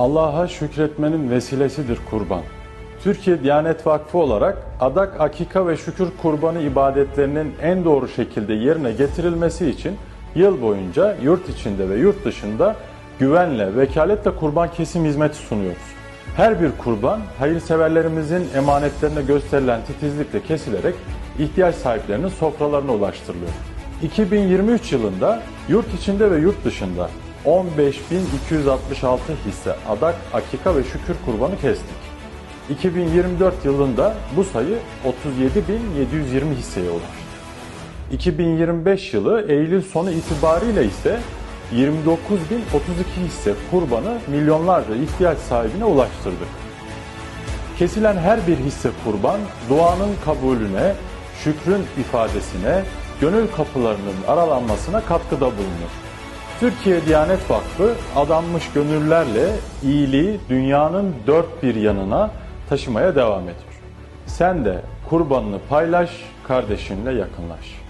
Allah'a şükretmenin vesilesidir kurban. Türkiye Diyanet Vakfı olarak adak, akika ve şükür kurbanı ibadetlerinin en doğru şekilde yerine getirilmesi için yıl boyunca yurt içinde ve yurt dışında güvenle, vekaletle kurban kesim hizmeti sunuyoruz. Her bir kurban hayırseverlerimizin emanetlerine gösterilen titizlikle kesilerek ihtiyaç sahiplerinin sofralarına ulaştırılıyor. 2023 yılında yurt içinde ve yurt dışında 15.266 hisse adak, akika ve şükür kurbanı kestik. 2024 yılında bu sayı 37.720 hisseye ulaştı. 2025 yılı Eylül sonu itibariyle ise 29.032 hisse kurbanı milyonlarca ihtiyaç sahibine ulaştırdık. Kesilen her bir hisse kurban duanın kabulüne, şükrün ifadesine, gönül kapılarının aralanmasına katkıda bulunur. Türkiye Diyanet Vakfı adanmış gönüllerle iyiliği dünyanın dört bir yanına taşımaya devam ediyor. Sen de kurbanını paylaş, kardeşinle yakınlaş.